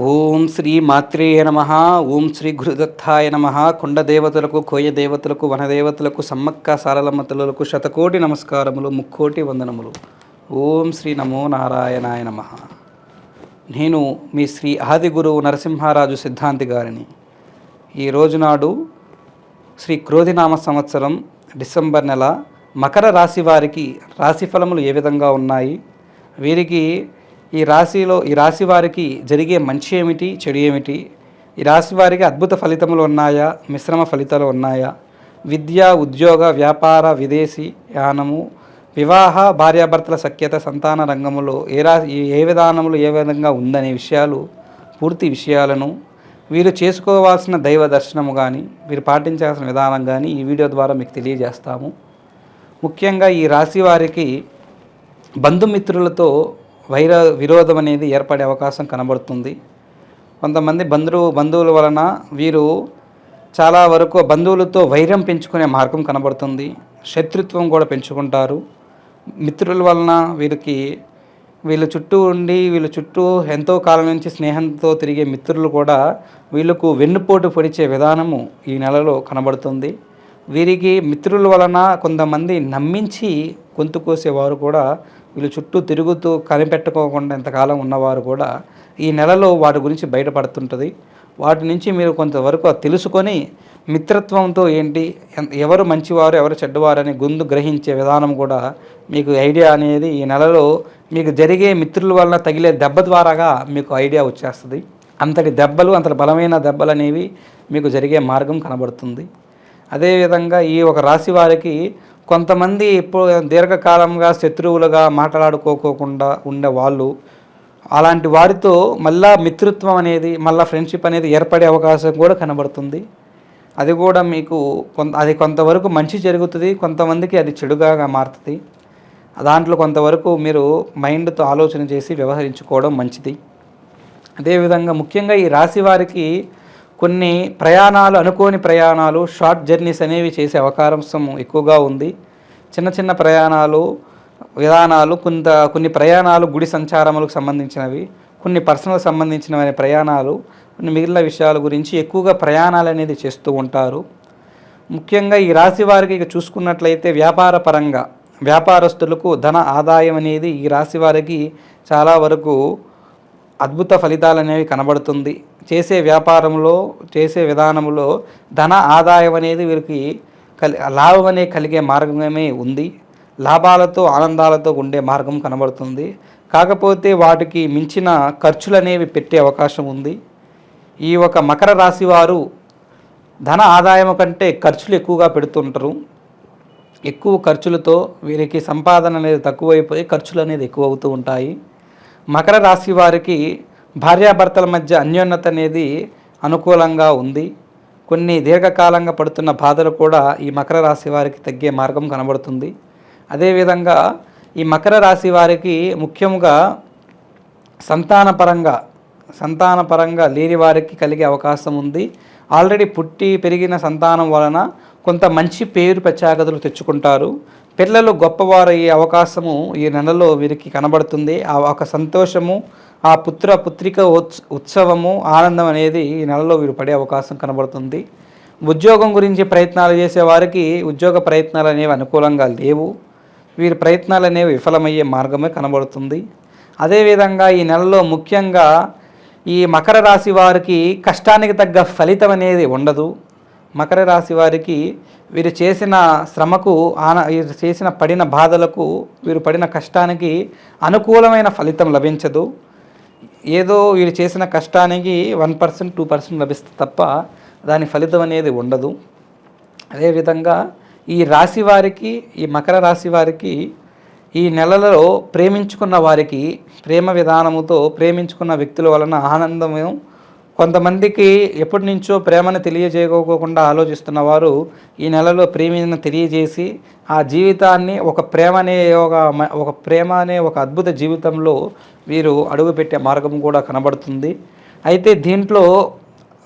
ఓం శ్రీ మాత్రేయ నమ ఓం శ్రీ గురుదత్తాయ నమ కొండ దేవతలకు కోయ దేవతలకు వనదేవతలకు సమ్మక్క సారలమ్మ తల్లులకు శతకోటి నమస్కారములు ముక్కోటి వందనములు. ఓం శ్రీ నమో నారాయణాయ నమ. నేను మీ శ్రీ ఆది గురువు నరసింహారాజు సిద్ధాంతి గారిని. ఈ రోజు నాడు శ్రీ క్రోధినామ సంవత్సరం డిసెంబర్ నెల మకర రాశి వారికి రాశి ఫలములు ఏ విధంగా ఉన్నాయి? వీరికి ఈ రాశిలో ఈ రాశి వారికి జరిగే మంచి ఏమిటి చెడు ఏమిటి? ఈ రాశి వారికి అద్భుత ఫలితములు ఉన్నాయా? మిశ్రమ ఫలితాలు ఉన్నాయా? విద్య ఉద్యోగ వ్యాపార విదేశీ యానము వివాహ భార్యాభర్తల సఖ్యత సంతాన రంగములో ఏ రా ఏ విధానములు ఏ విధంగా ఉందనే విషయాలు పూర్తి విషయాలను వీరు చేసుకోవాల్సిన దైవ దర్శనము కానీ వీరు పాటించాల్సిన విధానం కానీ ఈ వీడియో ద్వారా మీకు తెలియజేస్తాము. ముఖ్యంగా ఈ రాశి వారికి బంధుమిత్రులతో వైర విరోధం అనేది ఏర్పడే అవకాశం కనబడుతుంది. కొంతమంది బంధువు బంధువుల వలన వీరు చాలా వరకు బంధువులతో వైరం పెంచుకునే మార్గం కనబడుతుంది. శత్రుత్వం కూడా పెంచుకుంటారు. మిత్రుల వలన వీరికి వీళ్ళ చుట్టూ ఉండి వీళ్ళ చుట్టూ ఎంతో కాలం నుంచి స్నేహంతో తిరిగే మిత్రులు కూడా వీళ్ళకు వెన్నుపోటు పొడిచే విధానము ఈ నెలలో కనబడుతుంది. వీరికి మిత్రుల వలన కొంతమంది నమ్మించి గొంతు కోసేవారు కూడా వీళ్ళు చుట్టూ తిరుగుతూ కనిపెట్టుకోకుండా ఎంతకాలం ఉన్నవారు కూడా ఈ నెలలో వాటి గురించి బయటపడుతుంటుంది. వాటి నుంచి మీరు కొంతవరకు తెలుసుకొని మిత్రత్వంతో ఏంటి ఎవరు మంచివారు ఎవరు చెడ్డవారు అని గుందు గ్రహించే విధానం కూడా మీకు ఐడియా అనేది ఈ నెలలో మీకు జరిగే మిత్రుల వలన తగిలే దెబ్బ ద్వారాగా మీకు ఐడియా వచ్చేస్తుంది. అంతటి దెబ్బలు అంతటి బలమైన దెబ్బలు అనేవి మీకు జరిగే మార్గం కనబడుతుంది. అదేవిధంగా ఈ ఒక రాశి వారికి కొంతమంది ఇప్పుడు దీర్ఘకాలంగా శత్రువులుగా మాట్లాడుకోకోకుండా ఉండే వాళ్ళు అలాంటి వారితో మళ్ళా మిత్రత్వం అనేది మళ్ళా ఫ్రెండ్షిప్ అనేది ఏర్పడే అవకాశం కూడా కనబడుతుంది. అది కూడా మీకు కొంత అది కొంతవరకు మంచి జరుగుతుంది కొంతమందికి అది చెడుగా మారుతుంది. దాంట్లో కొంతవరకు మీరు మైండ్తో ఆలోచన చేసి వ్యవహరించుకోవడం మంచిది. అదేవిధంగా ముఖ్యంగా ఈ రాశి వారికి కొన్ని ప్రయాణాలు అనుకోని ప్రయాణాలు షార్ట్ జర్నీస్ అనేవి చేసే అవకాశం ఎక్కువగా ఉంది. చిన్న చిన్న ప్రయాణాలు విధానాలు కొంత కొన్ని ప్రయాణాలు గుడి సంచారములకు సంబంధించినవి కొన్ని పర్సనల్ సంబంధించినవి ప్రయాణాలు కొన్ని మిగిలిన విషయాల గురించి ఎక్కువగా ప్రయాణాలు అనేది చేస్తూ ఉంటారు. ముఖ్యంగా ఈ రాశి వారికి ఇక చూసుకున్నట్లయితే వ్యాపార పరంగా వ్యాపారస్తులకు ధన ఆదాయం అనేది ఈ రాశి వారికి చాలా వరకు అద్భుత ఫలితాలు అనేవి కనబడుతుంది. చేసే వ్యాపారంలో చేసే విధానంలో ధన ఆదాయం అనేది వీరికి కలి లాభం అనే కలిగే మార్గమే ఉంది. లాభాలతో ఆనందాలతో ఉండే మార్గం కనబడుతుంది. కాకపోతే వాటికి మించిన ఖర్చులు అనేవి పెట్టే అవకాశం ఉంది. ఈ ఒక మకర రాశి వారు ధన ఆదాయం కంటే ఖర్చులు ఎక్కువగా పెడుతుంటారు. ఎక్కువ ఖర్చులతో వీరికి సంపాదన అనేది తక్కువైపోయి ఖర్చులు అనేది ఎక్కువ అవుతూ ఉంటాయి. మకర రాశి వారికి భార్యాభర్తల మధ్య అన్యోన్యత అనేది అనుకూలంగా ఉంది. కొన్ని దీర్ఘకాలంగా పడుతున్న బాధలు కూడా ఈ మకర రాశి వారికి తగ్గే మార్గం కనబడుతుంది. అదేవిధంగా ఈ మకర రాశి వారికి ముఖ్యంగా సంతానపరంగా సంతానపరంగా లేని వారికి కలిగే అవకాశం ఉంది. ఆల్రెడీ పుట్టి పెరిగిన సంతానం వలన కొంత మంచి పేరు ప్రత్యాగతులు తెచ్చుకుంటారు. పిల్లలు గొప్పవారయ్యే అవకాశము ఈ నెలలో వీరికి కనబడుతుంది. ఆ ఒక సంతోషము ఆ పుత్ర పుత్రిక ఉత్స ఉత్సవము ఆనందం అనేది ఈ నెలలో వీరు పడే అవకాశం కనబడుతుంది. ఉద్యోగం గురించి ప్రయత్నాలు చేసే వారికి ఉద్యోగ ప్రయత్నాలు అనేవి అనుకూలంగా లేవు. వీరి ప్రయత్నాలు అనేవి విఫలమయ్యే మార్గమే కనబడుతుంది. అదేవిధంగా ఈ నెలలో ముఖ్యంగా ఈ మకర రాశి వారికి కష్టానికి తగ్గ ఫలితం అనేది ఉండదు. మకర రాశి వారికి వీరు చేసిన శ్రమకు ఆన వీరు చేసిన పడిన బాధలకు వీరు పడిన కష్టానికి అనుకూలమైన ఫలితం లభించదు. ఏదో వీరు చేసిన కష్టానికి వన్ పర్సెంట్ టూ పర్సెంట్ లభిస్తుంది తప్ప దాని ఫలితం అనేది ఉండదు. అదేవిధంగా ఈ రాశి వారికి ఈ మకర రాశి వారికి ఈ నెలలో ప్రేమించుకున్న వారికి ప్రేమ విధానముతో ప్రేమించుకున్న వ్యక్తుల వలన ఆనందము కొంతమందికి ఎప్పటి నుంచో ప్రేమను తెలియజేయకోకుండా ఆలోచిస్తున్న వారు ఈ నెలలో ప్రేమను తెలియజేసి ఆ జీవితాన్ని ఒక ప్రేమ అనే ఒక మ- ఒక ప్రేమ అనే ఒక అద్భుత జీవితంలో వీరు అడుగుపెట్టే మార్గం కూడా కనబడుతుంది. అయితే దీంట్లో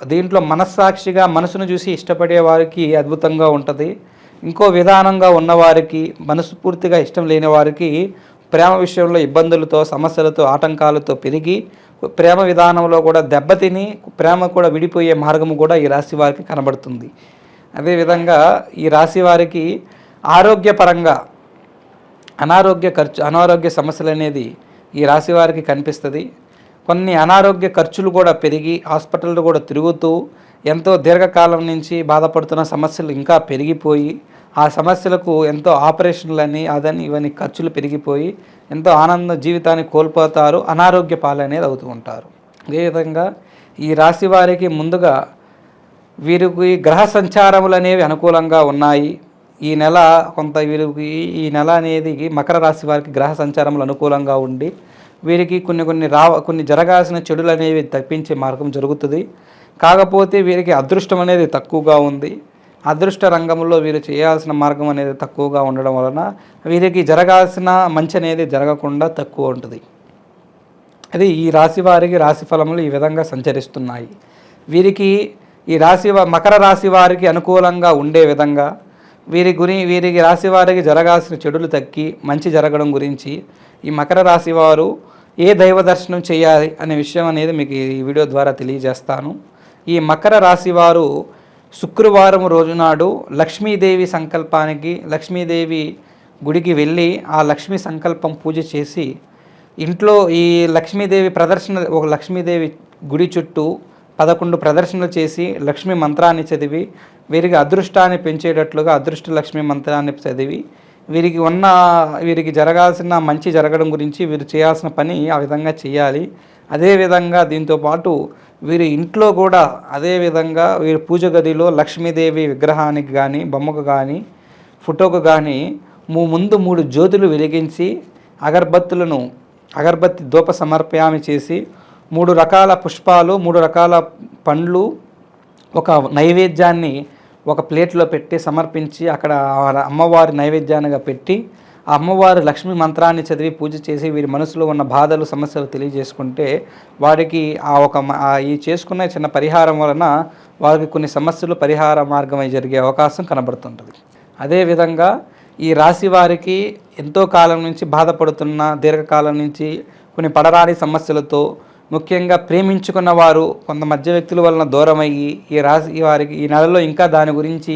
దీంట్లో మనస్సాక్షిగా మనసును చూసి ఇష్టపడే వారికి అద్భుతంగా ఉంటుంది. ఇంకో విధానంగా ఉన్నవారికి మనస్ఫూర్తిగా ఇష్టం లేని వారికి ప్రేమ విషయంలో ఇబ్బందులతో సమస్యలతో ఆటంకాలతో పెరిగి ప్రేమ విధానంలో కూడా దెబ్బతిని ప్రేమ కూడా విడిపోయే మార్గము కూడా ఈ రాశి వారికి కనబడుతుంది. అదేవిధంగా ఈ రాశి వారికి ఆరోగ్యపరంగా అనారోగ్య ఖర్చు అనారోగ్య సమస్యలు అనేది ఈ రాశి వారికి కనిపిస్తుంది. కొన్ని అనారోగ్య ఖర్చులు కూడా పెరిగి హాస్పిటల్లో కూడా తిరుగుతూ ఎంతో దీర్ఘకాలం నుంచి బాధపడుతున్న సమస్యలు ఇంకా పెరిగిపోయి ఆ సమస్యలకు ఎంతో ఆపరేషన్లని అదని ఇవన్నీ ఖర్చులు పెరిగిపోయి ఎంతో ఆనంద జీవితాన్ని కోల్పోతారు అనారోగ్య పాలు అనేది అవుతూ ఉంటారు. అదేవిధంగా ఈ రాశి వారికి ముందుగా వీరికి గ్రహ సంచారములు అనేవి అనుకూలంగా ఉన్నాయి. ఈ నెల కొంత వీరికి ఈ నెల అనేది మకర రాశి వారికి గ్రహ సంచారములు అనుకూలంగా ఉండి వీరికి కొన్ని కొన్ని రావ కొన్ని జరగాల్సిన చెడులు అనేవి తప్పించే మార్గం జరుగుతుంది. కాకపోతే వీరికి అదృష్టం అనేది తక్కువగా ఉంది. అదృష్ట రంగంలో వీరు చేయాల్సిన మార్గం అనేది తక్కువగా ఉండడం వలన వీరికి జరగాల్సిన మంచి అనేది జరగకుండా తక్కువ ఉంటుంది. అది ఈ రాశి వారికి రాశి ఫలములు ఈ విధంగా సంచరిస్తున్నాయి. వీరికి ఈ రాశి మకర రాశి వారికి అనుకూలంగా ఉండే విధంగా వీరి గురి వీరికి రాశి వారికి జరగాల్సిన చెడులు తక్కి మంచి జరగడం గురించి ఈ మకర రాశి వారు ఏ దైవ దర్శనం చేయాలి అనే విషయం అనేది మీకు ఈ వీడియో ద్వారా తెలియజేస్తాను. ఈ మకర రాశి వారు శుక్రవారం రోజునాడు లక్ష్మీదేవి సంకల్పానికి లక్ష్మీదేవి గుడికి వెళ్ళి ఆ లక్ష్మీ సంకల్పం పూజ చేసి ఇంట్లో ఈ లక్ష్మీదేవి ప్రదర్శన ఒక లక్ష్మీదేవి గుడి చుట్టూ పదకొండు ప్రదర్శనలు చేసి లక్ష్మీ మంత్రాన్ని చదివి వీరికి అదృష్టాన్ని పెంచేటట్లుగా అదృష్ట లక్ష్మీ మంత్రాన్ని చదివి వీరికి ఉన్న వీరికి జరగాల్సిన మంచి జరగడం గురించి వీరు చేయాల్సిన పని ఆ విధంగా చేయాలి. అదేవిధంగా దీంతోపాటు వీరి ఇంట్లో కూడా అదేవిధంగా వీరి పూజ గదిలో లక్ష్మీదేవి విగ్రహానికి కానీ బొమ్మకు కానీ ఫోటోకు కానీ మూ ముందు మూడు జ్యోతులు వెలిగించి అగర్బత్తులను అగర్బత్తి దూప సమర్పయామి చేసి మూడు రకాల పుష్పాలు మూడు రకాల పండ్లు ఒక నైవేద్యాన్ని ఒక ప్లేట్లో పెట్టి సమర్పించి అక్కడ అమ్మవారి నైవేద్యానిగా పెట్టి ఆ అమ్మవారి లక్ష్మి మంత్రాన్ని చదివి పూజ చేసి వీరి మనసులో ఉన్న బాధలు సమస్యలు తెలియజేసుకుంటే వారికి ఆ ఒక ఈ చేసుకున్న చిన్న పరిహారం వలన వారికి కొన్ని సమస్యలు పరిహార మార్గమై జరిగే అవకాశం కనబడుతుంటుంది. అదేవిధంగా ఈ రాశి వారికి ఎంతో కాలం నుంచి బాధపడుతున్న దీర్ఘకాలం నుంచి కొన్ని పడరాని సమస్యలతో ముఖ్యంగా ప్రేమించుకున్న వారు కొంత మధ్య వ్యక్తుల వలన దూరమయ్యి ఈ రాశి వారికి ఈ నెలలో ఇంకా దాని గురించి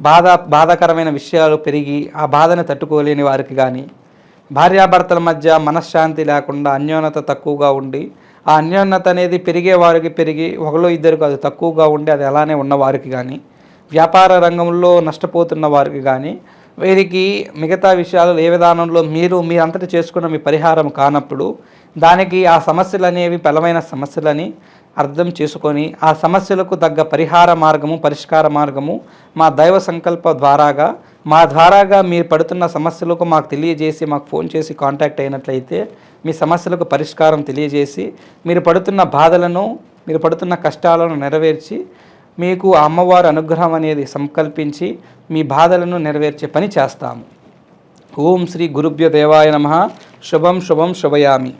బాధ బాధాకరమైన విషయాలు పెరిగి ఆ బాధను తట్టుకోలేని వారికి కానీ భార్యాభర్తల మధ్య మనశ్శాంతి లేకుండా అన్యోన్యత తక్కువగా ఉండి ఆ అన్యోన్యత అనేది పెరిగే వారికి పెరిగి ఒకలో ఇద్దరికి అది తక్కువగా ఉండి అది అలానే ఉన్నవారికి కానీ వ్యాపార రంగంలో నష్టపోతున్న వారికి కానీ వీరికి మిగతా విషయాలు ఏ విధానంలో మీరు మీరంతటి చేసుకున్న మీ పరిహారం కానప్పుడు దానికి ఆ సమస్యలు అనేవి బలమైన సమస్యలని అర్థం చేసుకొని ఆ సమస్యలకు తగ్గ పరిహార మార్గము పరిష్కార మార్గము మా దైవ సంకల్ప ద్వారాగా మా ద్వారాగా మీరు పడుతున్న సమస్యలకు మాకు తెలియజేసి మాకు ఫోన్ చేసి కాంటాక్ట్ అయినట్లయితే మీ సమస్యలకు పరిష్కారం తెలియజేసి మీరు పడుతున్న బాధలను మీరు పడుతున్న కష్టాలను నెరవేర్చి మీకు అమ్మవారు అనుగ్రహం అనేది సంకల్పించి మీ బాధలను నెరవేర్చే పని చేస్తాము. ఓం శ్రీ గురుభ్య దేవాయ నమ. శుభం శుభం శుభయామి.